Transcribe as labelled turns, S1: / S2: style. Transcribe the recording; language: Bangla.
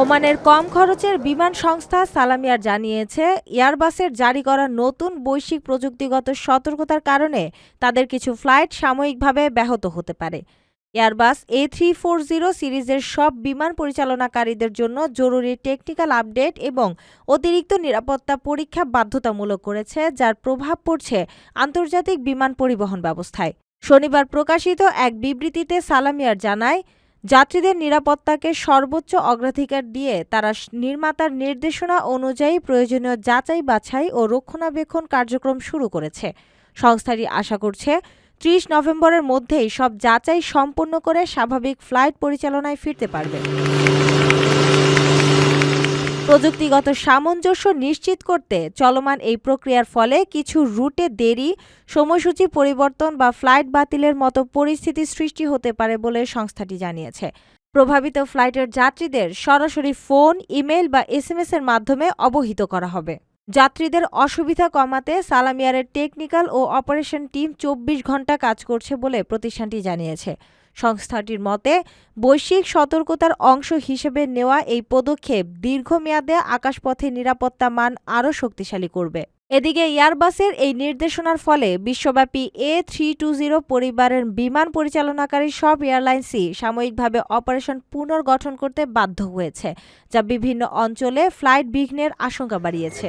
S1: ওমানের কম খরচের বিমান সংস্থা সালামিয়ার জানিয়েছে, এয়ারবাসের জারি করা নতুন বৈশ্বিক প্রযুক্তিগত সতর্কতার কারণে তাদের কিছু ফ্লাইট সাময়িকভাবে ব্যাহত হতে পারে। Airbus A three four zero সিরিজের সব বিমান পরিচালনাকারীদের জন্য জরুরি টেকনিক্যাল আপডেট এবং অতিরিক্ত নিরাপত্তা পরীক্ষা বাধ্যতামূলক করেছে, যার প্রভাব পড়ছে আন্তর্জাতিক বিমান পরিবহন ব্যবস্থায়। শনিবার প্রকাশিত এক বিবৃতিতে সালামিয়ার জানায় যাত্রীদের নিরাপত্তাকে সর্বোচ্চ অগ্রাধিকার দিয়ে তারা নির্মাতার নির্দেশনা অনুযায়ী প্রয়োজনীয় যাচাই, বাছাই ও রক্ষণাবেক্ষণ কার্যক্রম শুরু করেছে। সংস্থাটি আশা করছে, ত্রিশ নভেম্বরের মধ্যেই সব যাচাই সম্পন্ন করে স্বাভাবিক ফ্লাইট পরিচালনায় ফিরতে পারবে। প্রযুক্তিগত সামঞ্জস্য নিশ্চিত করতে চলমান এই প্রক্রিয়ার ফলে কিছু রুটে দেরি, সময়সূচি পরিবর্তন বা ফ্লাইট বাতিলের মতো পরিস্থিতি সৃষ্টি হতে পারে বলে সংস্থাটি জানিয়েছে। প্রভাবিত ফ্লাইটের যাত্রীদের সরাসরি ফোন, ইমেল বা এস এর মাধ্যমে অবহিত করা হবে। যাত্রীদের অসুবিধা কমাতে সালামিয়ারের টেকনিক্যাল ও অপারেশন টিম চব্বিশ ঘণ্টা কাজ করছে বলে প্রতিষ্ঠানটি জানিয়েছে। সংস্থাটির মতে, বৈশ্বিক সতর্কতার অংশ হিসেবে নেওয়া এই পদক্ষেপ দীর্ঘমেয়াদে আকাশপথে নিরাপত্তা মান আরও শক্তিশালী করবে। এদিকে এয়ারবাসের এই নির্দেশনার ফলে বিশ্বব্যাপী এ থ্রি টু জিরো পরিবারের বিমান পরিচালনাকারী সব এয়ারলাইন্সই সাময়িকভাবে অপারেশন পুনর্গঠন করতে বাধ্য হয়েছে, যা বিভিন্ন অঞ্চলে ফ্লাইট বিঘ্নের আশঙ্কা বাড়িয়েছে।